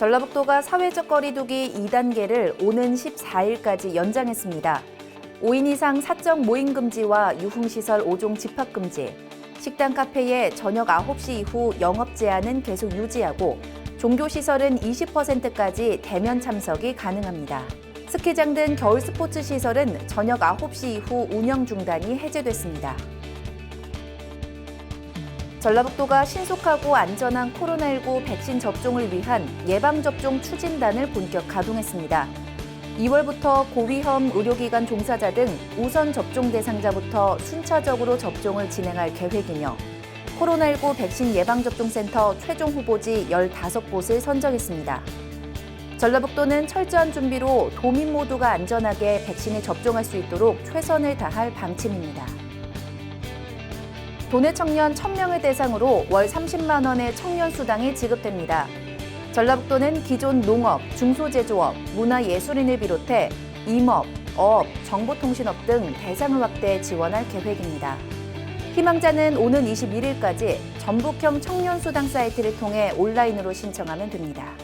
전라북도가 사회적 거리두기 2단계를 오는 14일까지 연장했습니다. 5인 이상 사적 모임 금지와 유흥시설 5종 집합 금지, 식당 카페의 저녁 9시 이후 영업 제한은 계속 유지하고 종교시설은 20%까지 대면 참석이 가능합니다. 스키장 등 겨울 스포츠 시설은 저녁 9시 이후 운영 중단이 해제됐습니다. 전라북도가 신속하고 안전한 코로나19 백신 접종을 위한 예방접종 추진단을 본격 가동했습니다. 2월부터 고위험 의료기관 종사자 등 우선 접종 대상자부터 순차적으로 접종을 진행할 계획이며 코로나19 백신 예방접종센터 최종 후보지 15곳을 선정했습니다. 전라북도는 철저한 준비로 도민 모두가 안전하게 백신을 접종할 수 있도록 최선을 다할 방침입니다. 도내 청년 1000명을 대상으로 월 30만 원의 청년 수당이 지급됩니다. 전라북도는 기존 농업, 중소제조업, 문화예술인을 비롯해 임업, 어업, 정보통신업 등 대상을 확대 지원할 계획입니다. 희망자는 오는 21일까지 전북형 청년수당 사이트를 통해 온라인으로 신청하면 됩니다.